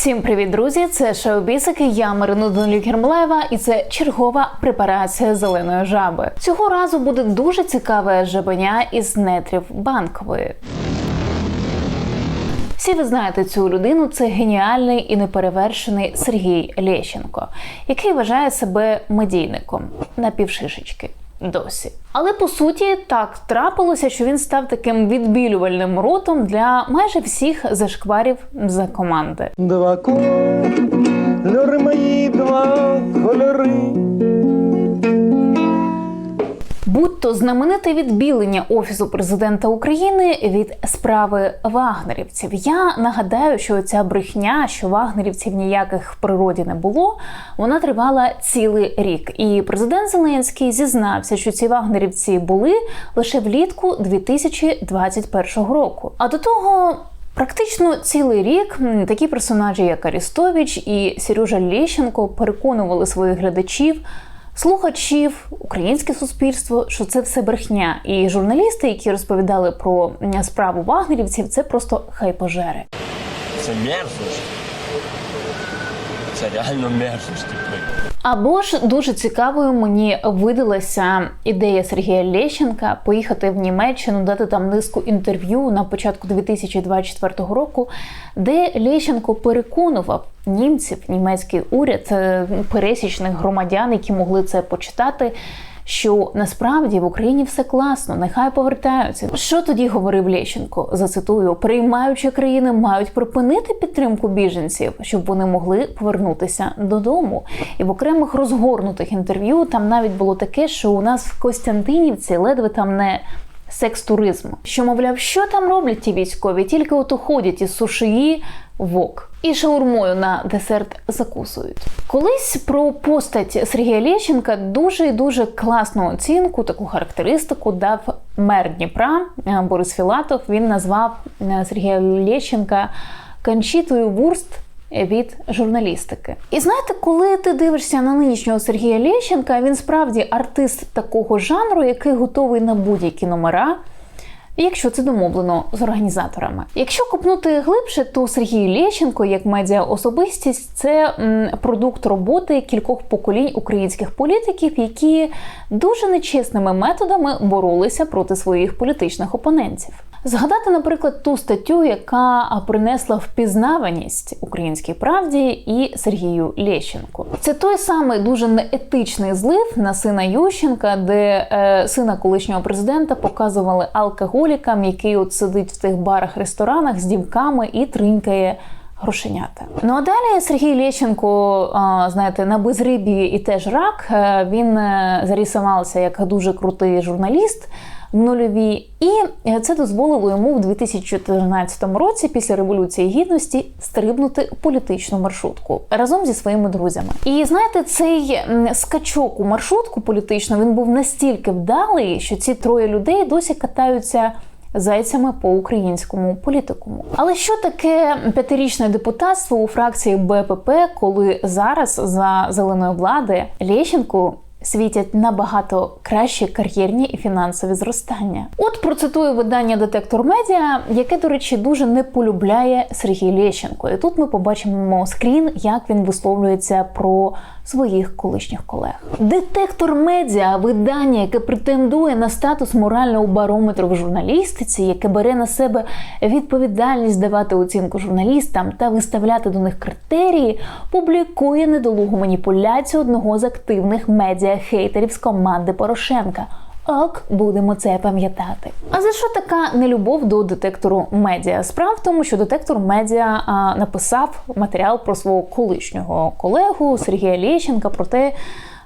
Всім привіт, друзі! Це шоу Бісики. Я Марина Данилюк-Гермлаєва і це чергова препарація зеленої жаби. Цього разу буде дуже цікаве жабеня із нетрів банкової. Всі ви знаєте цю людину. Це геніальний і неперевершений Сергій Лещенко, який вважає себе медійником на півшишечки. Досі, але по суті так трапилося, що він став таким відбілювальним ротом для майже всіх зашкварів за команди. Два кольори мої, два кольори. Будь то знамените відбілення офісу президента України від справи вагнерівців. Я нагадаю, що ця брехня, що вагнерівців ніяких в природі не було, вона тривала цілий рік. І президент Зеленський зізнався, що ці вагнерівці були лише влітку 2021 року. А до того. Практично цілий рік такі персонажі, як Арістович і Сережа Лещенко, переконували своїх глядачів, слухачів, українське суспільство, що це все брехня. І журналісти, які розповідали про справу вагнерівців, це просто хайпожери. Це мерзость. Це реально мерзость. Або ж дуже цікавою мені видалася ідея Сергія Лещенка поїхати в Німеччину, дати там низку інтерв'ю на початку 2024 року, де Лещенко переконував німців, німецький уряд, е, пересічних громадян, які могли це почитати. Що насправді в Україні все класно, нехай повертаються. Що тоді говорив Лещенко? Зацитую: приймаючі країни мають припинити підтримку біженців, щоб вони могли повернутися додому. І в окремих розгорнутих інтерв'ю там навіть було таке, що у нас в Костянтинівці ледве там не секс туризму. Що мовляв, що там роблять ті військові? Тільки от уходять із сушії в ок. І шаурмою на десерт закусують. Колись про постать Сергія Лещенка дуже і дуже класну оцінку, таку характеристику дав мер Дніпра е, Борис Філатов. Він назвав е, Сергія Лещенка Кончітою Вурст від журналістики. І знаєте, коли ти дивишся на нинішнього Сергія Лещенка, він справді артист такого жанру, який готовий на будь-які номера. Якщо це домовлено з організаторами, якщо копнути глибше, то Сергій Лєщенко, як медіа особистість, це продукт роботи кількох поколінь українських політиків, які дуже нечесними методами боролися проти своїх політичних опонентів. Згадати, наприклад, ту статтю, яка принесла впізнаваність українській правді і Сергію Лещенку. Це той самий дуже неетичний злив на сина Ющенка, де е, сина колишнього президента показували алкоголікам, який от сидить в тих барах, ресторанах з дівками і тринькає. Грошенята. Ну а далі Сергій Лещенко, а, знаєте, на безрибі і теж рак. Е, Він е, зарісувався як дуже крутий журналіст нульові, і е, це дозволило йому в 2014 році, після революції гідності, стрибнути політичну маршрутку разом зі своїми друзями. І знаєте, цей скачок у маршрутку політичну він був настільки вдалий, що ці троє людей досі катаються. Зайцями по українському політикуму. Але що таке п'ятирічне депутатство у фракції БПП, коли зараз за зеленої влади Лещенку світять набагато кращі кар'єрні і фінансові зростання? От процитую видання Детектор Медіа, яке, до речі, дуже не полюбляє Сергій Лещенко. І тут ми побачимо скрін, як він висловлюється про своїх колишніх колег. Детектор медіа видання, яке претендує на статус морального барометру в журналістиці, яке бере на себе відповідальність давати оцінку журналістам та виставляти до них критерії, публікує недолугу маніпуляцію одного з активних медіа-хейтерів з команди Порошенка. Ок, будемо це пам'ятати. А за що така нелюбов до детектору медіа? Справа в тому, що детектор медіа а, написав матеріал про свого колишнього колегу Сергія Лещенка про те.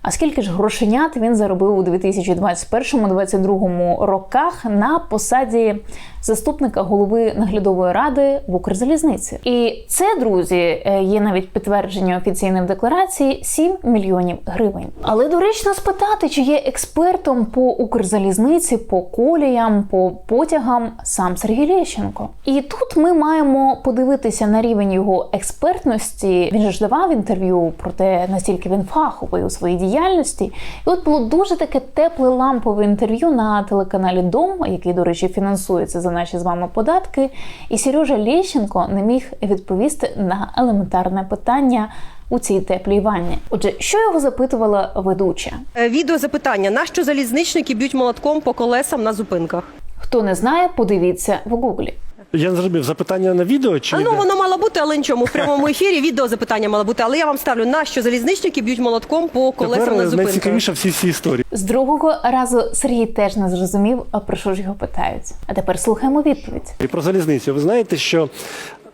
А скільки ж грошенят він заробив у 2021-2022 роках на посаді заступника голови наглядової ради в Укрзалізниці? І це, друзі, е, є навіть підтвердження офіційне декларації 7 мільйонів гривень. Але доречно спитати, чи є експертом по Укрзалізниці, по коліям, по потягам сам Сергій Лещенко. І тут ми маємо подивитися на рівень його експертності. Він ж давав інтерв'ю про те, наскільки він фаховий у своїй діяльності. І от було дуже таке тепле лампове інтерв'ю на телеканалі Дом, який, до речі, фінансується за наші з вами податки, і Сережа Лєщенко не міг відповісти на елементарне питання у цій теплій ванні. Отже, що його запитувала ведуча? Е, Відео запитання: нащо залізничники б'ють молотком по колесам на зупинках? Хто не знає, подивіться в гуглі. Я не зрозумів, запитання на відео чи А ну воно мало бути, але нічому. В прямому ефірі відео запитання мало бути. Але я вам ставлю, нащо залізничники б'ють молотком по колесам Тепер на зупинках? найцікавіше всі ці історії. З другого разу Сергій теж не зрозумів, а про що ж його питають. А тепер слухаємо відповідь. І про залізницю. Ви знаєте, що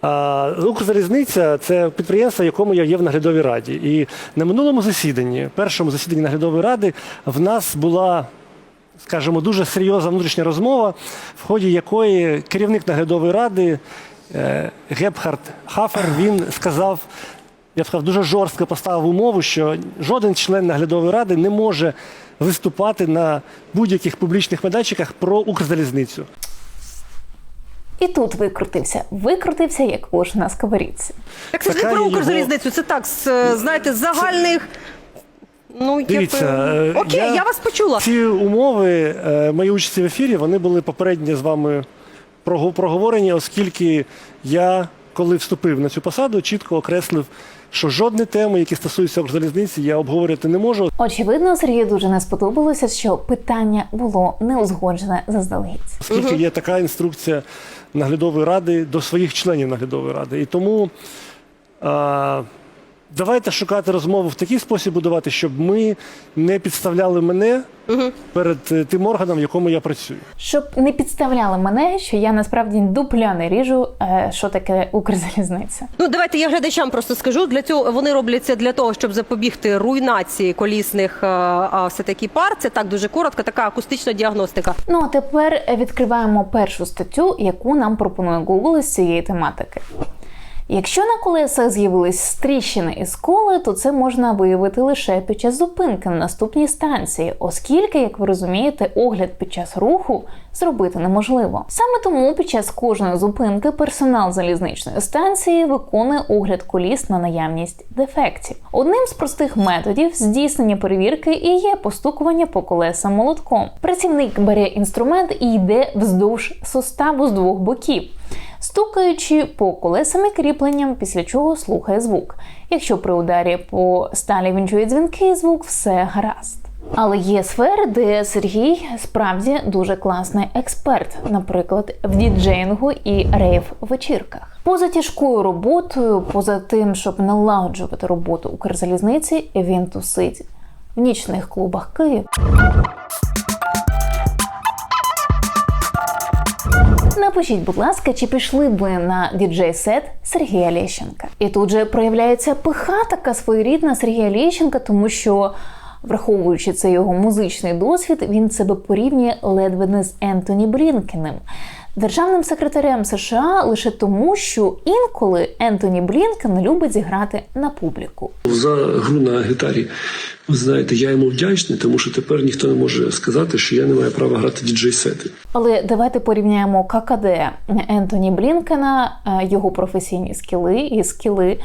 а, Укрзалізниця це підприємство, якому я є в наглядовій раді. І на минулому засіданні, першому засіданні наглядової ради, в нас була. Скажімо, дуже серйозна внутрішня розмова, в ході якої керівник наглядової ради е, Гепхард Хафер він сказав, я б сказав, дуже жорстко поставив умову, що жоден член наглядової ради не може виступати на будь-яких публічних майданчиках про Укрзалізницю. І тут викрутився. Викрутився, як вож на сковорідці. Так це ж не про його- Укрзалізницю, це так, з, е, знаєте, з загальних. Ну, Дивіться, якби- е, окей, я... вас почула. Ці умови е, моєї участі в ефірі вони були попередньо з вами прого- проговорені, оскільки я, коли вступив на цю посаду, чітко окреслив, що жодні теми, які стосуються Укрзалізниці, я обговорювати не можу. Очевидно, Сергію дуже не сподобалося, що питання було не узгоджене заздалегідь. оскільки є така інструкція наглядової ради до своїх членів наглядової ради. І тому а, давайте шукати розмову в такий спосіб будувати, щоб ми не підставляли мене перед е, тим органом, в якому я працюю. Щоб не підставляли мене, що я насправді дупля не ріжу, е, що таке Укрзалізниця. Ну, давайте я глядачам просто скажу. Для цього вони роблять це для того, щоб запобігти руйнації колісних е, а, все-таки пар. Це так дуже коротко, така акустична діагностика. Ну а тепер відкриваємо першу статтю, яку нам пропонує Google з цієї тематики. Якщо на колесах з'явились стріщини і сколи, то це можна виявити лише під час зупинки на наступній станції, оскільки, як ви розумієте, огляд під час руху зробити неможливо. Саме тому під час кожної зупинки персонал залізничної станції виконує огляд коліс на наявність дефектів. Одним з простих методів здійснення перевірки і є постукування по колесам молотком. Працівник бере інструмент і йде вздовж суставу з двох боків стукаючи по колесам і кріпленням, після чого слухає звук. Якщо при ударі по сталі він чує дзвінки, звук все гаразд. Але є сфери, де Сергій справді дуже класний експерт, наприклад, в діджеїнгу і рейв вечірках. Поза тяжкою роботою, поза тим, щоб налагоджувати роботу Укрзалізниці, він тусить в нічних клубах Києва. Напишіть, будь ласка, чи пішли б на діджей-сет Сергія Лещенка? І тут же проявляється пиха така своєрідна Сергія Лещенка, тому що, враховуючи цей його музичний досвід, він себе порівнює ледве не з Ентоні Блінкенем. Державним секретарем США лише тому, що інколи Ентоні Блінкен любить зіграти на публіку. За гру на гітарі, ви знаєте, я йому вдячний, тому що тепер ніхто не може сказати, що я не маю права грати діджей-сети. Але давайте порівняємо ККД Ентоні Блінкена, е, його професійні скіли і скіли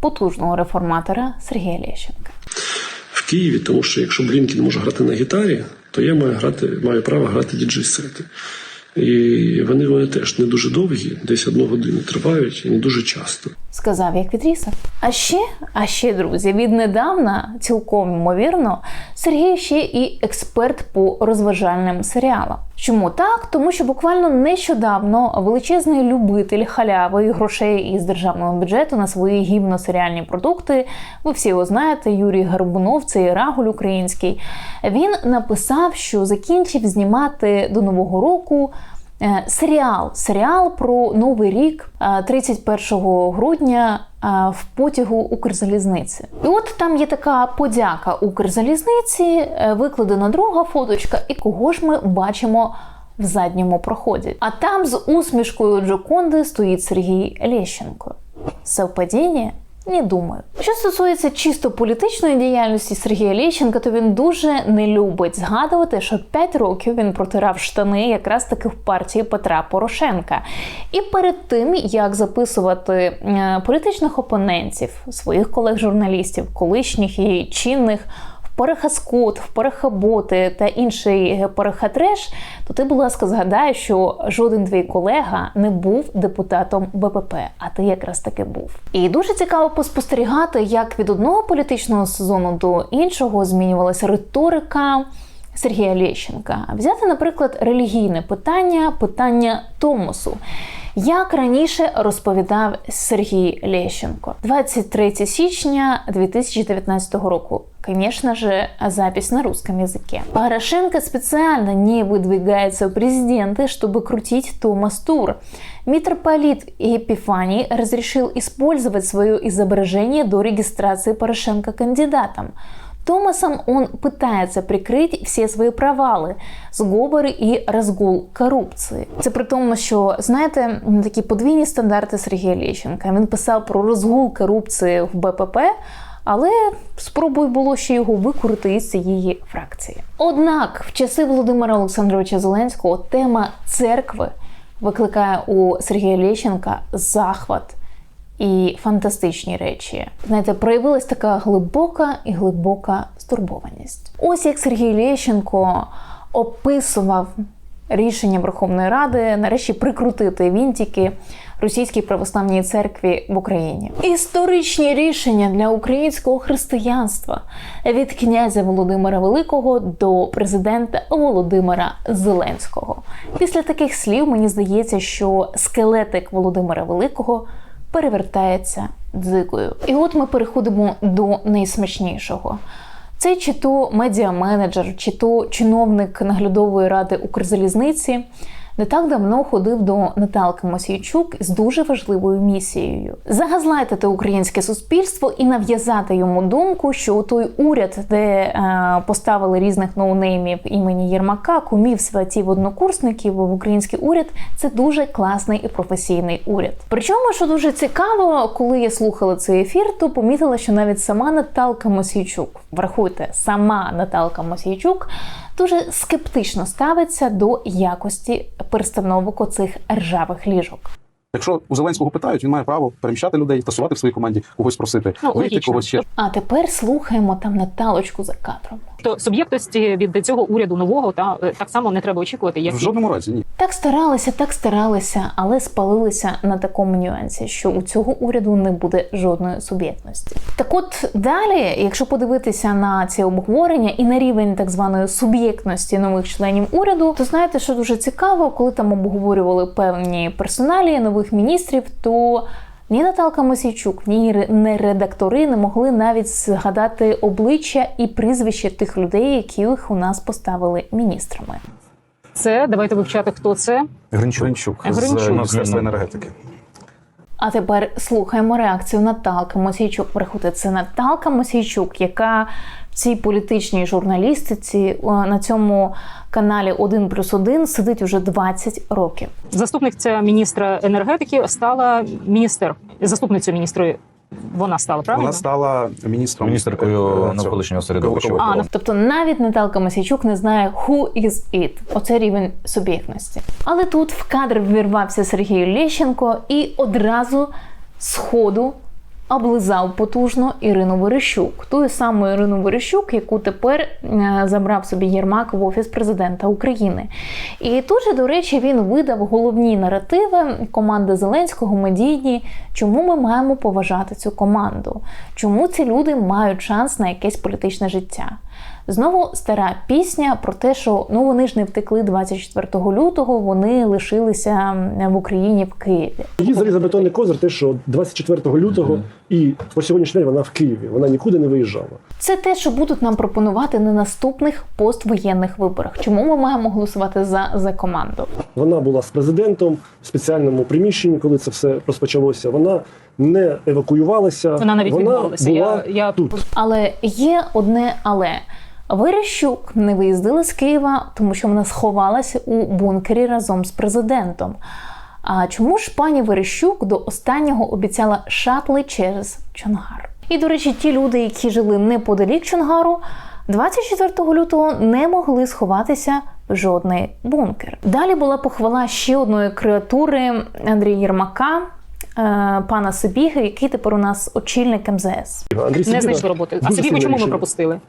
потужного реформатора Сергія Лещенка. Києві, тому що якщо Блінкін може грати на гітарі, то я маю грати, маю право грати діджей-сети. І вони, вони теж не дуже довгі, десь одну годину тривають і не дуже часто. Сказав, як відрізав. А ще, а ще, друзі, віднедавна, цілком ймовірно, Сергій ще і експерт по розважальним серіалам. Чому так? Тому що буквально нещодавно величезний любитель халяви і грошей із державного бюджету на свої гівно-серіальні продукти. Ви всі його знаєте, Юрій Гарбунов, цей рагуль український. Він написав, що закінчив знімати до нового року. Е, Серіал, серіал про новий рік е, 31 грудня е, в потягу Укрзалізниці. І от там є така подяка Укрзалізниці, е, викладена друга фоточка, і кого ж ми бачимо в задньому проході. А там з усмішкою Джоконди стоїть Сергій Лещенко. Совпадіння? Не думаю. Що стосується чисто політичної діяльності Сергія Ліщенка, то він дуже не любить згадувати, що 5 років він протирав штани якраз таки в партії Петра Порошенка. І перед тим, як записувати е, політичних опонентів, своїх колег-журналістів, колишніх і чинних перехаскот, перехаботи та інший перехатреш, то ти, будь ласка, згадай, що жоден твій колега не був депутатом БПП, а ти якраз таки був. І дуже цікаво поспостерігати, як від одного політичного сезону до іншого змінювалася риторика. Сергія Лещенка. Взяти, наприклад, релігійне питання, питання Томосу Як раніше розповідав Сергій Лещенко, 23 січня 2019 року. Конечно же, запись на русском языке. Порошенко специально не выдвигается в президенты, чтобы крутить Томас Тур. Митрополит Епифаний разрешил использовать свое изображение до регистрации Порошенко кандидатом. Томасом он пытается прикрыть все свої провали, зговори і розгул корупції. Це при тому, що знаєте, такі подвійні стандарти Сергія Лещенка. Він писав про розгул корупції в БПП. Але спробуй було ще його викурити із цієї фракції. Однак, в часи Володимира Олександровича Зеленського тема церкви викликає у Сергія Лещенка захват і фантастичні речі. Знаєте, проявилась така глибока і глибока стурбованість. Ось як Сергій Лещенко описував рішення Верховної Ради нарешті прикрутити вінтики російській православній церкві в Україні. Історичні рішення для українського християнства від князя Володимира Великого до президента Володимира Зеленського. Після таких слів мені здається, що скелетик Володимира Великого перевертається дзикою. І от ми переходимо до найсмачнішого. Це чи то медіаменеджер, чи то чиновник наглядової ради Укрзалізниці не так давно ходив до Наталки Мосійчук з дуже важливою місією загазлайтити українське суспільство і нав'язати йому думку, що той уряд, де е, поставили різних ноунеймів імені Єрмака, кумів сватів однокурсників в український уряд, це дуже класний і професійний уряд. Причому, що дуже цікаво, коли я слухала цей ефір, то помітила, що навіть сама Наталка Мосійчук, врахуйте, сама Наталка Мосійчук дуже скептично ставиться до якості перестановок оцих ржавих ліжок. Якщо у Зеленського питають, він має право переміщати людей, тасувати в своїй команді, когось просити, Ну, вийти логічно. когось ще. А тепер слухаємо там Наталочку за кадром. То суб'єктності від цього уряду нового та е, так само не треба очікувати, як В і жодному разі ні. Так старалися, так старалися, але спалилися на такому нюансі, що у цього уряду не буде жодної суб'єктності. Так от далі, якщо подивитися на ці обговорення і на рівень так званої суб'єктності нових членів уряду, то знаєте, що дуже цікаво, коли там обговорювали певні персоналі нових міністрів, то ні Наталка Мосійчук, ні не редактори не могли навіть згадати обличчя і прізвище тих людей, яких у нас поставили міністрами. це. Давайте вивчати, хто це. Гринчук, Гринчук, з Гринчук. Міністерства енергетики. А тепер слухаємо реакцію Наталки Мосійчук. Приходить це Наталка Мосійчук, яка в цій політичній журналістиці на цьому каналі 1 плюс 1 сидить уже 20 років. Заступниця міністра енергетики стала міністер Заступницею міністра вона стала правильно. Вона стала міністром Міністеркою е, навколишнього середовища. А, ну, Тобто навіть Наталка Масійчук не знає who is it. Оце рівень суб'єктності. Але тут в кадр ввірвався Сергій Лещенко і одразу з ходу облизав потужно Ірину Верещук, ту саму Ірину Верещук, яку тепер е, забрав собі Єрмак в офіс президента України. І тут же, до речі, він видав головні наративи команди Зеленського медійні, чому ми маємо поважати цю команду, чому ці люди мають шанс на якесь політичне життя. Знову стара пісня про те, що ну вони ж не втекли 24 лютого, вони лишилися в Україні в Києві. Її залізобетонний козир, те, що 24 лютого і по сьогоднішній день вона в Києві. Вона нікуди не виїжджала. Це те, що будуть нам пропонувати на наступних поствоєнних виборах. Чому ми маємо голосувати за, за команду? Вона була з президентом в спеціальному приміщенні, коли це все розпочалося. Вона не евакуювалася. Вона навіть відмовилася. була Я- я- тут. Але є одне але. Верещук не виїздила з Києва, тому що вона сховалася у бункері разом з президентом. А чому ж пані Верещук до останнього обіцяла шатли через Чонгар? І, до речі, ті люди, які жили неподалік Чонгару, 24 лютого не могли сховатися в жодний бункер. Далі була похвала ще одної креатури Андрія Єрмака, е, пана Сибіги, який тепер у нас очільник МЗС. Андрій не знайшли роботи. А собі чому ми пропустили?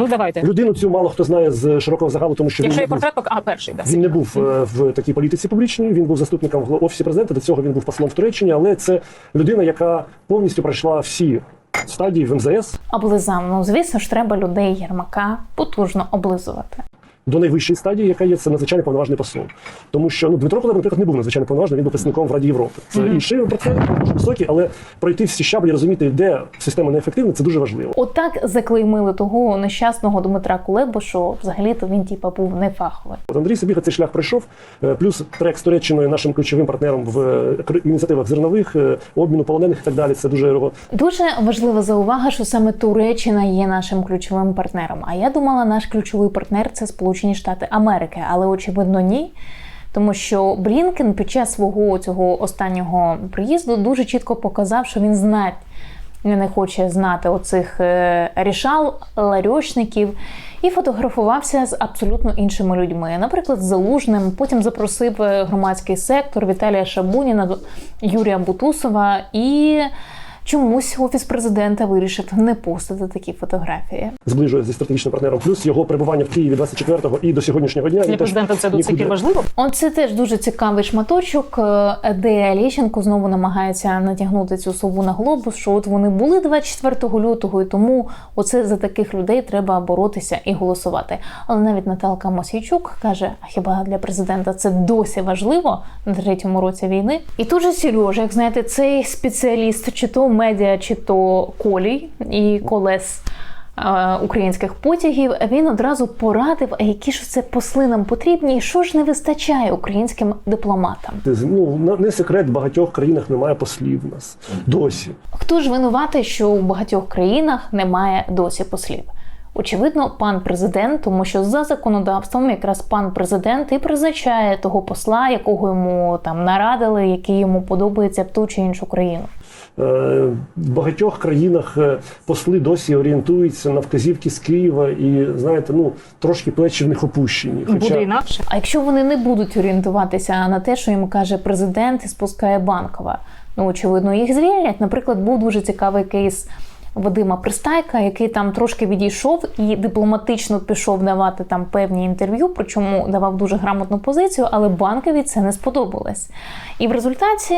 Ну давайте. Людину цю мало хто знає з широкого загалу, тому що Якщо він є не був, а перший да. він не був е, в такій політиці публічній. Він був заступником в офісі президента. До цього він був послом в Туреччині, але це людина, яка повністю пройшла всі стадії в МЗС Облизав. Ну, звісно ж, треба людей Єрмака потужно облизувати. До найвищої стадії, яка є це надзвичайно повноважний посол. Тому що ну Дмитро Кулеба, наприклад, не був надзвичайно повноважним, він був представником в Раді Європи. Це інший процес, дуже високий, але пройти всі щаблі, розуміти, де система неефективна, це дуже важливо. Отак заклеймили того нещасного Дмитра Кулебу, що взагалі-то він типа був нефаховий. От Андрій Собіга цей шлях пройшов. е, Плюс трек з Туреччиною, нашим ключовим партнером в е, ініціативах зернових, е, обміну полонених і так далі. Це дуже його Дуже важлива заувага, що саме Туреччина є нашим ключовим партнером. А я думала, наш ключовий партнер це Сполучені Штати Америки, але очевидно ні. Тому що Блінкен під час свого цього останнього приїзду дуже чітко показав, що він знать не хоче знати оцих е, рішал, ларьошників і фотографувався з абсолютно іншими людьми. Наприклад, з Залужним. Потім запросив е, громадський сектор Віталія Шабуніна, Юрія Бутусова і. Чомусь офіс президента вирішив не постити такі фотографії. зближує зі стратегічним партнером. Плюс його перебування в Києві 24-го і до сьогоднішнього дня. Для президента це до цих важливо. Оце теж дуже цікавий шматочок, е, де Лещенко знову намагається натягнути цю сову на глобус, що от вони були 24 лютого, і тому оце за таких людей треба боротися і голосувати. Але навіть Наталка Мосійчук каже: а хіба для президента це досі важливо на третьому році війни? І тут же Сережа, як знаєте, цей спеціаліст, чи то медіа, чи то колій і колес е, українських потягів, він одразу порадив, а які ж це посли нам потрібні, і що ж не вистачає українським дипломатам. Ну не секрет, в багатьох країнах немає послів у нас досі. Хто ж винуватий, що у багатьох країнах немає досі послів? Очевидно, пан президент, тому що за законодавством якраз пан президент і призначає того посла, якого йому там нарадили, який йому подобається в ту чи іншу країну. Е, В багатьох країнах е, посли досі орієнтуються на вказівки з Києва, і знаєте, ну трошки плечі в них опущені. Буде інакше. А якщо вони не будуть орієнтуватися на те, що їм каже президент і спускає банкова, ну очевидно, їх звільнять. Наприклад, був дуже цікавий кейс. Вадима Пристайка, який там трошки відійшов і дипломатично пішов давати там певні інтерв'ю, причому давав дуже грамотну позицію, але банкові це не сподобалось. І в результаті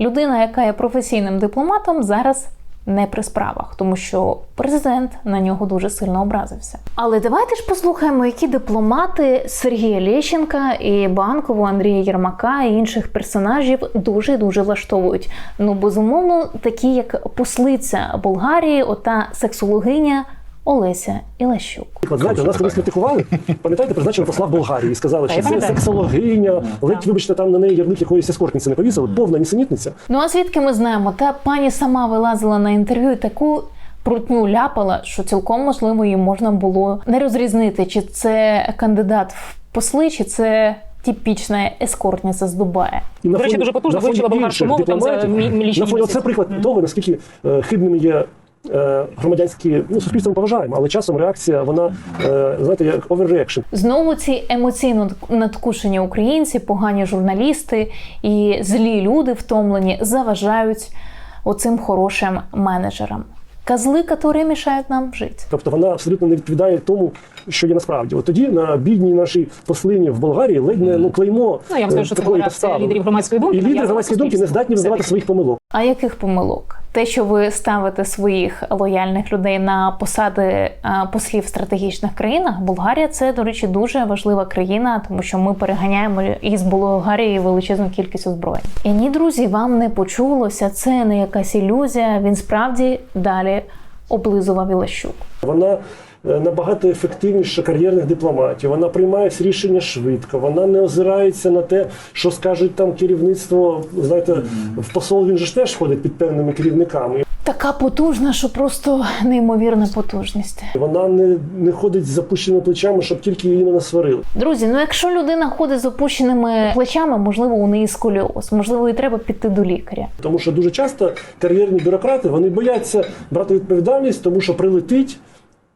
людина, яка є професійним дипломатом, зараз не при справах, тому що президент на нього дуже сильно образився. Але давайте ж послухаємо, які дипломати Сергія Лещенка і банкову Андрія Єрмака і інших персонажів дуже дуже влаштовують. Ну безумовно, такі як послиця Болгарії, ота сексологиня Олеся Ілащук. От знаєте, нас колись критикували. Пам'ятаєте, призначили посла в Болгарії і сказали, що це сексологиня, ледь, вибачте, там на неї ярлик якоїсь ескортниці не повісили, повна нісенітниця. Ну а звідки ми знаємо? Та пані сама вилазила на інтерв'ю і таку. Прутню ляпала, що цілком можливо її можна було не розрізнити, чи це кандидат в посли, чи це типічна ескортниця з Дубая. І на До речі, фоні- дуже потужно вивчила болгарську мову, там за дипломатів, мі- лічні на фоні, місяці. Це приклад того, наскільки е, хибними є громадянські, ну, суспільство ми поважаємо, але часом реакція, вона, е, знаєте, як overreaction. Знову ці емоційно надкушені українці, погані журналісти і злі люди втомлені заважають оцим хорошим менеджерам. Козли, які мішають нам жити. Тобто вона абсолютно не відповідає тому, що є насправді. От тоді на бідній нашій послині в Болгарії ледь не ну, клеймо Ну, я вам скажу, що це е, лідерів громадської думки. І лідери громадської думки не здатні визнавати своїх помилок. А яких помилок? Те, що ви ставите своїх лояльних людей на посади е, послів в стратегічних країнах, Болгарія це, до речі, дуже важлива країна, тому що ми переганяємо із Болгарії величезну кількість озброєнь. І ні, друзі, вам не почулося. Це не якась ілюзія. Він справді далі облизував Ілащук. Вона набагато ефективніша кар'єрних дипломатів. Вона приймає всі рішення швидко. Вона не озирається на те, що скажуть там керівництво. Знаєте, в посол він же ж теж ходить під певними керівниками. Така потужна, що просто неймовірна потужність. Вона не, не ходить з запущеними плечами, щоб тільки її не насварили. Друзі, ну якщо людина ходить з опущеними плечами, можливо, у неї сколіоз, можливо, і треба піти до лікаря. Тому що дуже часто кар'єрні бюрократи вони бояться брати відповідальність, тому що прилетить.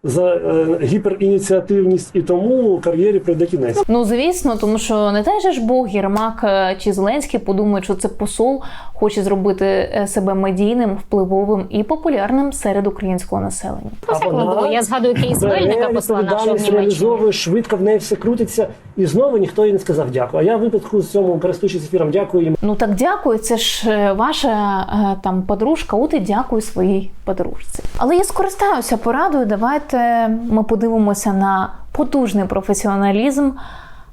За е, гіперініціативність, і тому кар'єрі прийде кінець. Ну звісно, тому що не те же ж Бог Єрмак е, чи Зеленський подумають, що це посол хоче зробити е, себе медійним, впливовим і популярним серед українського населення. По всякому було. Я згадую кейс Мельника, посла нашого в відповідальність, Німеччині. реалізовує швидко, в неї все крутиться, і знову ніхто їй не сказав дякую. А я в випадку з цьому користуючись ефіром, дякую їм. Ну так дякую. Це ж ваша там подружка. От і дякую своїй подружці. Але я скористаюся порадою. Давайте ми подивимося на потужний професіоналізм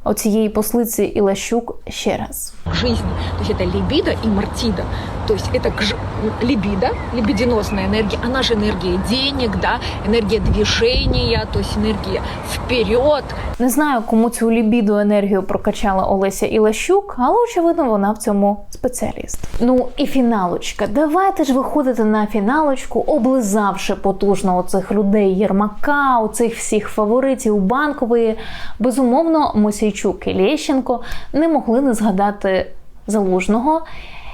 оцієї послиці Ілащук ще раз. Жизнь, То есть і либидо и мартида То есть это гж- либидо, либидинозная энергия, она же энергия денег, да, энергия движения, то есть энергия вперед, Не знаю, кому цю лібіду енергію прокачала Олеся Ілащук, але очевидно, вона в цьому спеціаліст. Ну і фіналочка. Давайте ж виходити на фіналочку, облизавши потужно оцих людей Єрмака, оцих всіх фаворитів банкової. Безумовно, Мосійчук і Лєщенко не могли не згадати залужного.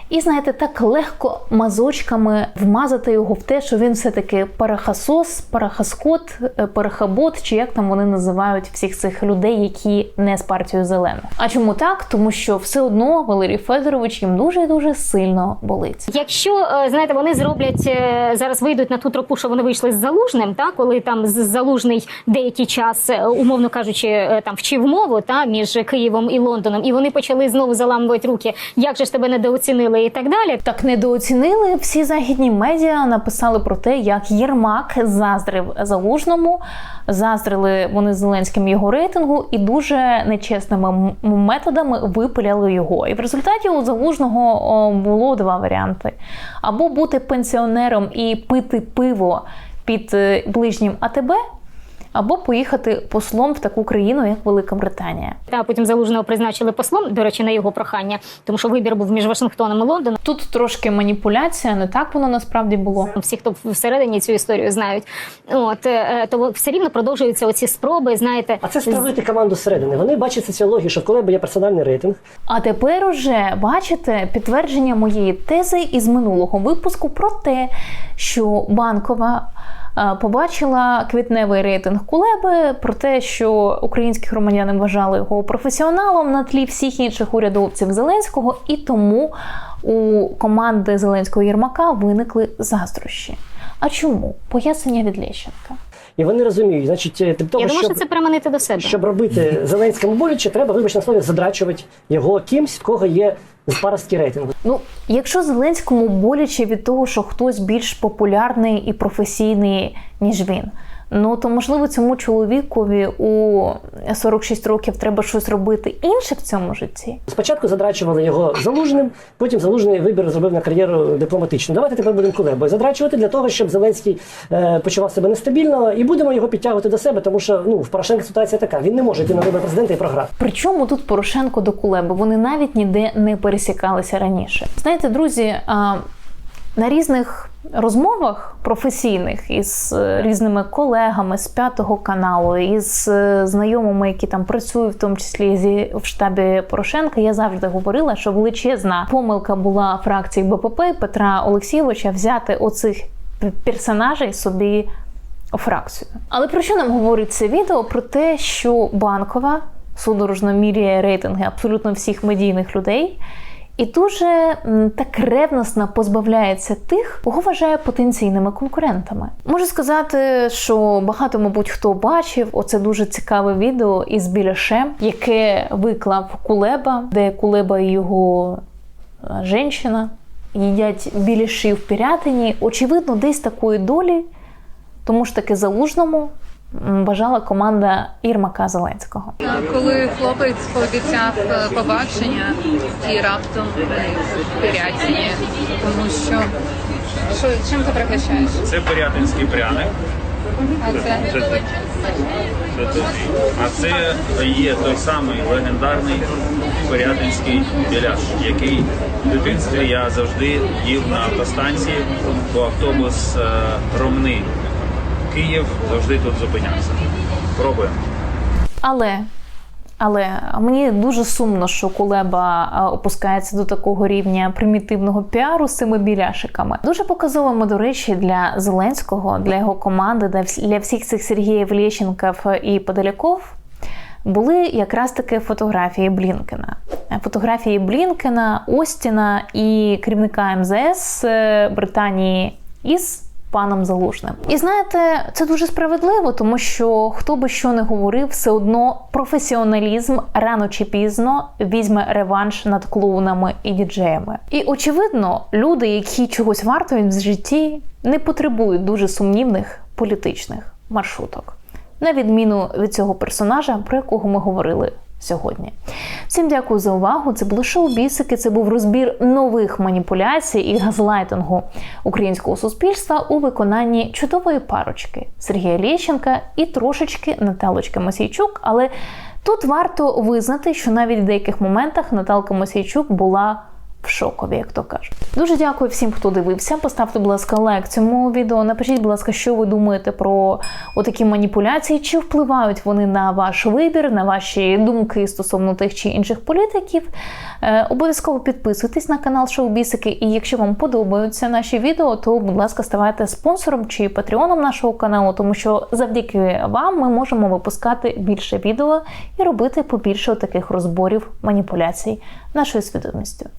І знаєте, так легко мазочками вмазати його в те, що він все-таки парахасос, парахаскот, е, парахабот, чи як там вони називають всіх цих людей, які не з партією зелених. А чому так? Тому що все одно Валерій Федорович їм дуже дуже сильно болить. Якщо е, знаєте, вони зроблять е, зараз, вийдуть на ту тропу, що вони вийшли з залужним, та коли там з- залужний деякий час, умовно кажучи, там вчив мову та між Києвом і Лондоном, і вони почали знову заламувати руки. Як же ж тебе недооцінили і так далі. Так недооцінили всі західні медіа написали про те, як Єрмак заздрив залужному, заздрили вони Зеленським його рейтингу і дуже нечесними методами випиляли його. І в результаті у залужного було два варіанти: або бути пенсіонером і пити пиво під е, ближнім АТБ. Або поїхати послом в таку країну, як Велика Британія. Та потім залужного призначили послом, до речі, на його прохання, тому що вибір був між Вашингтоном і Лондоном. Тут трошки маніпуляція, не так воно насправді було. Всі, хто всередині цю історію знають, от е, то все рівно продовжуються оці спроби. Знаєте, А це стравити команду зсередини. Вони бачать соціологію, що в Колеби є персональний рейтинг. А тепер уже бачите підтвердження моєї тези із минулого випуску про те, що банкова е, побачила квітневий рейтинг Кулеби, про те, що українські громадяни вважали його професіоналом на тлі всіх інших урядовців Зеленського, і тому у команди Зеленського Єрмака виникли заздрощі. А чому? Пояснення від Лещенка. І вони розуміють, значить, е, того, я думаю, щоб, що це переманити до себе. щоб робити Зеленському боляче, треба, вибач на слові, задрачувати його кимсь, в кого є паростки рейтингу. Ну, якщо Зеленському боляче від того, що хтось більш популярний і професійний, ніж він. Ну то можливо цьому чоловікові у 46 років треба щось робити інше в цьому житті. Спочатку задрачували його залужним, потім залужний вибір зробив на кар'єру дипломатичну. Давайте тепер будемо Кулебою задрачувати для того, щоб Зеленський е, почував себе нестабільно, і будемо його підтягувати до себе, тому що ну в Порошенка ситуація така. Він не може йти на вибори президента і програти. Причому тут Порошенко до Кулеби вони навіть ніде не пересікалися раніше. Знаєте, друзі, а, на різних розмовах професійних із е, різними колегами з п'ятого каналу, із е, знайомими, які там працюють, в тому числі зі в штабі Порошенка, я завжди говорила, що величезна помилка була фракції БПП Петра Олексійовича взяти оцих персонажей собі у фракцію. Але про що нам говорить це відео? Про те, що банкова судорожно міряє рейтинги абсолютно всіх медійних людей. І дуже так ревносно позбавляється тих, кого вважає потенційними конкурентами. Можу сказати, що багато, мабуть, хто бачив оце дуже цікаве відео із Біляшем, яке виклав Кулеба, де Кулеба і його е, жінка їдять біляші в пірятині. Очевидно, десь такої долі, тому ж таки залужному бажала команда Ірмака Зеленського. Коли хлопець пообіцяв е, побачення і раптом в Пирятині, тому що що чим ти пригощаєш? Це порятинський пряник. А це Це ти. Це. А це є той самий легендарний порятинський біляш, який в дитинстві я завжди їв на автостанції, бо автобус е, Ромни Київ завжди тут зупинявся. Пробуємо. Але Але мені дуже сумно, що Кулеба опускається до такого рівня примітивного піару з цими біляшиками. Дуже показовими, до речі, для Зеленського, для його команди, для вс- для всіх цих Сергіїв Лєщенків і Подоляков були якраз таки фотографії Блінкена. Фотографії Блінкена, Остіна і керівника МЗС е, Британії із паном Залужним. І знаєте, це дуже справедливо, тому що хто би що не говорив, все одно професіоналізм рано чи пізно візьме реванш над клоунами і діджеями. І очевидно, люди, які чогось вартують в житті, не потребують дуже сумнівних політичних маршруток на відміну від цього персонажа, про якого ми говорили сьогодні. Всім дякую за увагу. Це було шоу Бісики. Це був розбір нових маніпуляцій і газлайтингу українського суспільства у виконанні чудової парочки Сергія Лєщенка і трошечки Наталочки Мосійчук. Але тут варто визнати, що навіть в деяких моментах Наталка Мосійчук була в шокові, як то кажуть. Дуже дякую всім, хто дивився. Поставте, будь ласка, лайк цьому відео. Напишіть, будь ласка, що ви думаєте про отакі маніпуляції, чи впливають вони на ваш вибір, на ваші думки стосовно тих чи інших політиків. Е, обов'язково підписуйтесь на канал Шоу Бісики. І якщо вам подобаються наші відео, то, будь ласка, ставайте спонсором чи патреоном нашого каналу, тому що завдяки вам ми можемо випускати більше відео і робити побільше таких розборів маніпуляцій нашою свідомістю.